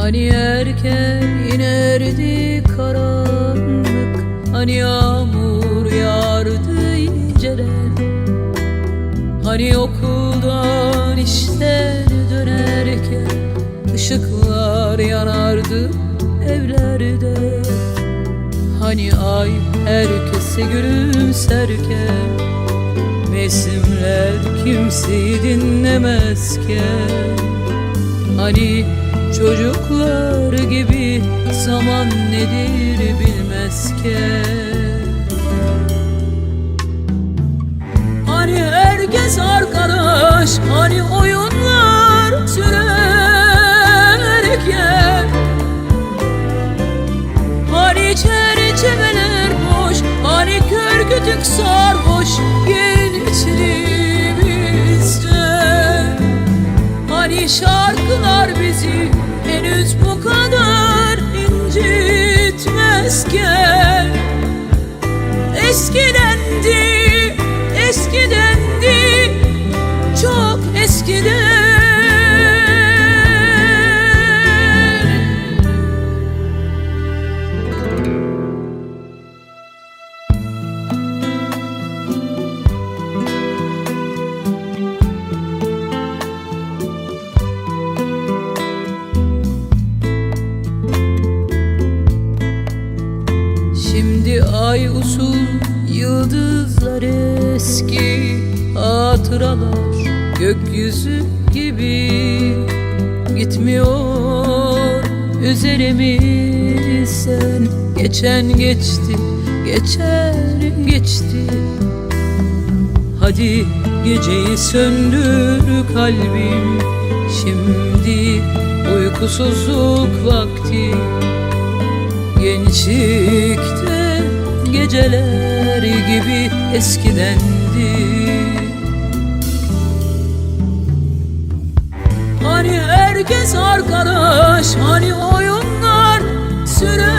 Hani erken inerdi karanlık Hani yağmur yağardı inceden. Hani okuldan işten dönerken ışıklar yanardı evlerde. Hani ay herkese gülümserken Mevsimler kimseyi dinlemezken. Hani çocuklar gibi zaman nedir bilmezken. Hani herkes arkadaş Hani oyunlar usul yıldızlar eski hatıralar gökyüzü gibi gitmiyor üzerimizden geçen geçti geçen geçti. Hadi geceyi söndür kalbim. Şimdi uykusuzluk vakti. Gençlikte geceler gibi eskidendi. Hani herkes arkadaş Hani oyunlar sürerken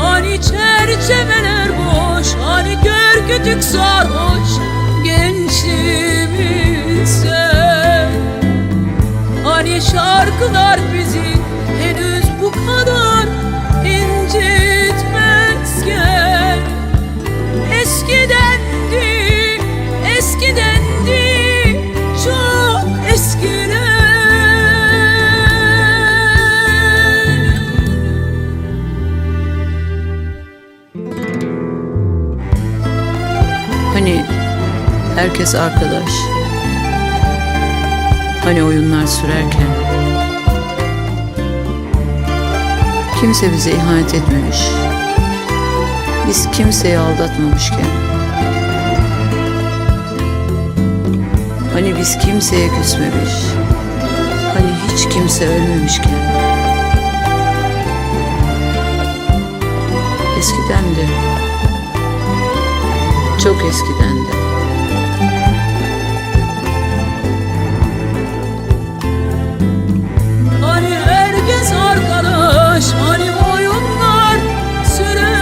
Hani çerçeveler boş Hani gör kütük sarhoş Gençliğimizde Hani şarkılar bizi Hani herkes arkadaş. Hani oyunlar sürerken. Kimse bize ihanet etmemiş. Biz kimseyi aldatmamışken. Hani biz kimseye küsmemiş. Hani hiç kimse ölmemişken. Eskiden de çok eskiden de. Hani herkes arkadaş Hani oyunlar sürerken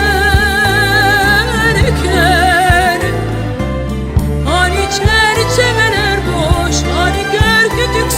Hani çerçeveler boş Hani gör kütük